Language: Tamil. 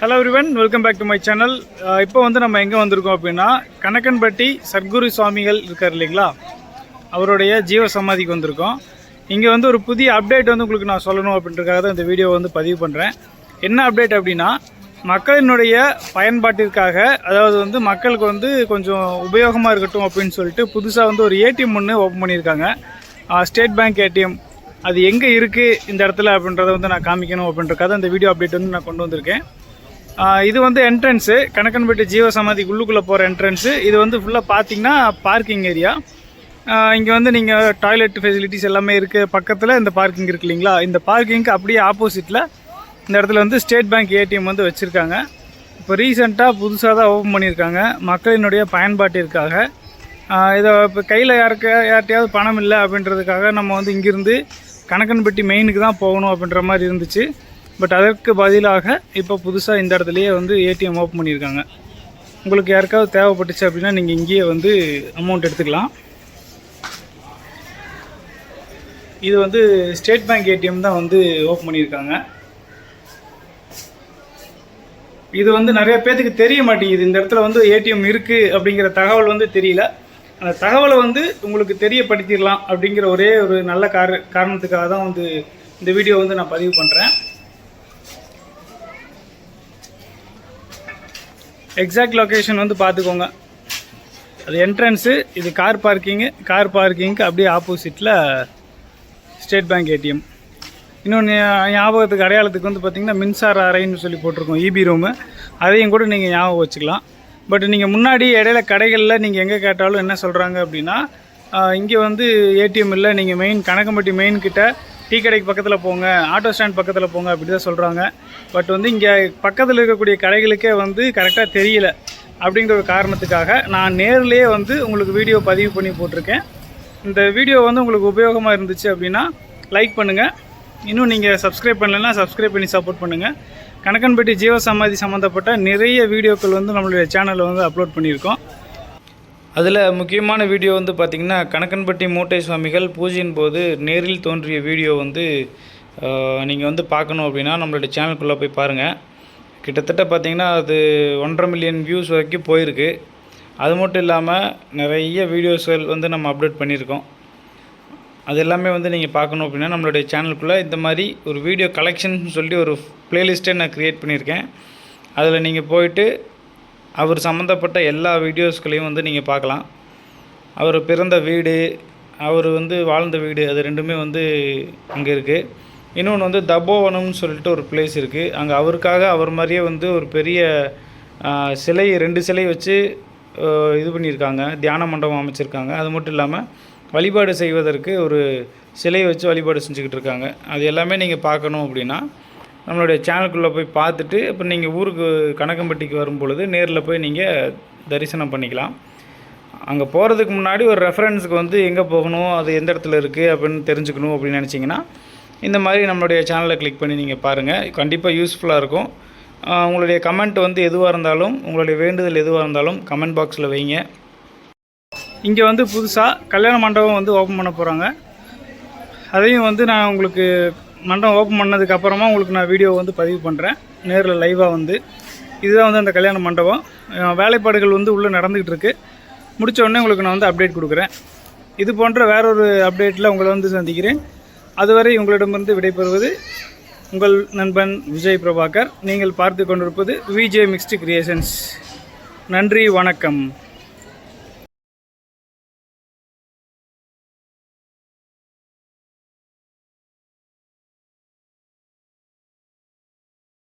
Hello everyone welcome back to my channel இப்போ வந்து நம்ம எங்கே வந்திருக்கோம் அப்படின்னா கணக்கன்பட்டி சர்க்குரு சுவாமிகள் இருக்கார் இல்லைங்களா? அவருடைய ஜீவ சமாதிக்கு வந்திருக்கோம். இங்கே வந்து ஒரு புதிய அப்டேட் வந்து உங்களுக்கு நான் சொல்லணும் அப்படின்றக்காக தான் இந்த வீடியோ வந்து பதிவு பண்ணுறேன் என்ன அப்டேட் அப்படின்னா மக்களினுடைய பயன்பாட்டிற்காக அதாவது வந்து மக்களுக்கு வந்து கொஞ்சம் உபயோகமாக இருக்கட்டும் அப்படின்னு சொல்லிட்டு புதுசாக வந்து ஒரு ஏடிஎம் ஒன்று ஓப்பன் பண்ணியிருக்காங்க. ஸ்டேட் பேங்க் ஏடிஎம் அது எங்கே இருக்குது இந்த இடத்துல அப்படின்றத வந்து நான் காமிக்கணும் அப்படின்றக்காக இந்த வீடியோ அப்டேட் வந்து நான் கொண்டு வந்திருக்கேன். இது வந்து என்ட்ரன்ஸு கணக்கன்பட்டி ஜீவ சமாதிக்கு உள்ளுக்குள்ளே போகிற என்ட்ரன்ஸு இது வந்து ஃபுல்லாக பார்த்தீங்கன்னா பார்க்கிங் ஏரியா இங்கே வந்து நீங்கள் டாய்லெட் ஃபெசிலிட்டிஸ் எல்லாமே இருக்குது பக்கத்தில் இந்த பார்க்கிங் இருக்கு இல்லைங்களா? இந்த பார்க்கிங்க்கு அப்படியே ஆப்போசிட்டில் இந்த இடத்துல வந்து ஸ்டேட் பேங்க் ஏடிஎம் வந்து வச்சுருக்காங்க. இப்போ ரீசெண்டாக புதுசாக தான் ஓப்பன் பண்ணியிருக்காங்க. மக்களினுடைய பயன்பாட்டிற்காக. இதை இப்போ கையில் யாருக்கு யார்கிட்டையாவது பணம் இல்லை அப்படின்றதுக்காக நம்ம வந்து இங்கேருந்து கணக்கன்பட்டி மெயினுக்கு தான் போகணும் அப்படின்ற மாதிரி இருந்துச்சு. பட் அதற்கு பதிலாக இப்போ புதுசாக இந்த இடத்துலையே வந்து ஏடிஎம் ஓப்பன் பண்ணியிருக்காங்க. உங்களுக்கு யாருக்காவது தேவைப்பட்டுச்சு அப்படின்னா நீங்கள் இங்கேயே வந்து அமௌண்ட் எடுத்துக்கலாம். இது வந்து ஸ்டேட் பேங்க் ஏடிஎம் தான் வந்து ஓப்பன் பண்ணியிருக்காங்க. இது வந்து நிறைய பேத்துக்கு தெரிய மாட்டேங்குது. இந்த இடத்துல வந்து ஏடிஎம் இருக்குது அப்படிங்கிற தகவல் வந்து தெரியல. அந்த தகவலை வந்து உங்களுக்கு தெரியப்படுத்திடலாம் அப்படிங்கிற ஒரே ஒரு நல்ல கார காரணத்துக்காக தான் வந்து இந்த வீடியோ வந்து நான் பதிவு பண்ணுறேன் எக்ஸாக்ட் லொக்கேஷன் வந்து பார்த்துக்கோங்க அது என்ட்ரன்ஸு இது கார் பார்க்கிங்கு கார் பார்க்கிங்க்கு அப்படியே ஆப்போசிட்டில் ஸ்டேட் பேங்க் ஏடிஎம் இன்னொன்று ஞாபகத்துக்கு அடையாளத்துக்கு வந்து பார்த்திங்கன்னா மின்சார அறைன்னு சொல்லி போட்டிருக்கோம் இபி ரூமு அதையும் கூட நீங்கள் ஞாபகம் வச்சுக்கலாம். பட் நீங்கள் முன்னாடி இடையில கடைகளில் நீங்கள் எங்கே கேட்டாலும் என்ன சொல்கிறாங்க அப்படின்னா இங்கே வந்து ஏடிஎம் இல்லை நீங்கள் மெயின் கணக்கம்பட்டி மெயின் கிட்ட டீ கடைக்கு பக்கத்தில் போங்க ஆட்டோ ஸ்டாண்ட் பக்கத்தில் போங்க அப்படி தான் சொல்கிறாங்க பட் வந்து இங்கே பக்கத்தில் இருக்கக்கூடிய கடைகளுக்கே வந்து கரெக்டாக தெரியல அப்படிங்கிற ஒரு காரணத்துக்காக நான் நேர்லேயே வந்து உங்களுக்கு வீடியோ பதிவு பண்ணி போட்டிருக்கேன். இந்த வீடியோ வந்து உங்களுக்கு உபயோகமாக இருந்துச்சு அப்படின்னா லைக் பண்ணுங்கள் இன்னும் நீங்கள் சப்ஸ்கிரைப் பண்ணலைன்னா சப்ஸ்கிரைப் பண்ணி சப்போர்ட் பண்ணுங்கள் கணக்கன்பட்டி ஜீவ சமாதி சம்மந்தப்பட்ட நிறைய வீடியோக்கள் வந்து நம்மளுடைய சேனலில் வந்து அப்லோட் பண்ணியிருக்கோம். அதில் முக்கியமான வீடியோ வந்து பார்த்திங்கன்னா கணக்கன்பட்டி மூட்டை சுவாமிகள் பூஜையின் போது நேரில் தோன்றிய வீடியோ வந்து நீங்கள் வந்து பார்க்கணும் அப்படின்னா நம்மளுடைய சேனலுக்குள்ளே போய் பாருங்கள் கிட்டத்தட்ட பார்த்திங்கன்னா அது ஒன்றரை மில்லியன் வியூஸ் வரைக்கும் போயிருக்கு. அது மட்டும் இல்லாமல் நிறைய வீடியோஸ்கள் வந்து நம்ம அப்டேட் பண்ணியிருக்கோம். அது எல்லாமே வந்து நீங்கள் பார்க்கணும் அப்படின்னா நம்மளுடைய சேனலுக்குள்ளே இந்த மாதிரி ஒரு வீடியோ கலெக்ஷன் சொல்லி ஒரு ப்ளேலிஸ்ட்டை நான் க்ரியேட் பண்ணியிருக்கேன். அதில் நீங்கள் போயிட்டு அவர் சம்மந்தப்பட்ட எல்லா வீடியோஸ்களையும் வந்து நீங்கள் பார்க்கலாம். அவர் பிறந்த வீடு அவர் வந்து வாழ்ந்த வீடு அது ரெண்டுமே வந்து அங்கே இருக்குது இன்னொன்று வந்து தபோவனம்னு சொல்லிட்டு ஒரு பிளேஸ் இருக்குது அங்கே அவருக்காக அவர் மாதிரியே வந்து ஒரு பெரிய சிலை ரெண்டு சிலை வச்சு இது பண்ணியிருக்காங்க. தியான மண்டபம் அமைச்சிருக்காங்க. அது மட்டும் இல்லாமல் வழிபாடு செய்வதற்கு ஒரு சிலை வச்சு வழிபாடு செஞ்சுக்கிட்டு இருக்காங்க. அது எல்லாமே நீங்கள் பார்க்கணும் அப்படின்னா நம்மளுடைய சேனலுக்குள்ளே போய் பார்த்துட்டு இப்போ நீங்கள் ஊருக்கு கணக்கம்பட்டிக்கு வரும் பொழுது நேரில் போய் நீங்கள் தரிசனம் பண்ணிக்கலாம். அங்கே போகிறதுக்கு முன்னாடி ஒரு ரெஃபரன்ஸுக்கு வந்து எங்கே போகணும் அது எந்த இடத்துல இருக்குது அப்படின்னு தெரிஞ்சுக்கணும் அப்படின்னு நினச்சிங்கன்னா இந்த மாதிரி நம்மளுடைய சேனலை கிளிக் பண்ணி நீங்கள் பாருங்கள் கண்டிப்பாக யூஸ்ஃபுல்லாக இருக்கும். உங்களுடைய கமெண்ட் வந்து எதுவாக இருந்தாலும் உங்களுடைய வேண்டுதல் எதுவாக இருந்தாலும் கமெண்ட் பாக்ஸில் வைங்க. இங்கே வந்து புதுசாக கல்யாண மண்டபம் வந்து ஓப்பன் பண்ண போகிறாங்க அதையும் வந்து நான் உங்களுக்கு மண்டபம் ஓப்பன் பண்ணதுக்கு அப்புறமா உங்களுக்கு நான் வீடியோ வந்து பதிவு பண்ணுறேன் நேரில் லைவாக வந்து. இதுதான் வந்து அந்த கல்யாண மண்டபம். வேலைப்பாடுகள் வந்து உள்ளே நடந்துக்கிட்டு இருக்குது முடிச்ச உடனே உங்களுக்கு நான் வந்து அப்டேட் கொடுக்குறேன். இது போன்ற வேறொரு அப்டேட்டில் உங்களை வந்து சந்திக்கிறேன். அதுவரை உங்களிடமிருந்து விடைபெறுவது உங்கள் நண்பன் விஜய் பிரபாகர். நீங்கள் பார்த்து கொண்டிருப்பது விஜே மிக்ஸ்டு கிரியேஷன்ஸ் நன்றி வணக்கம்.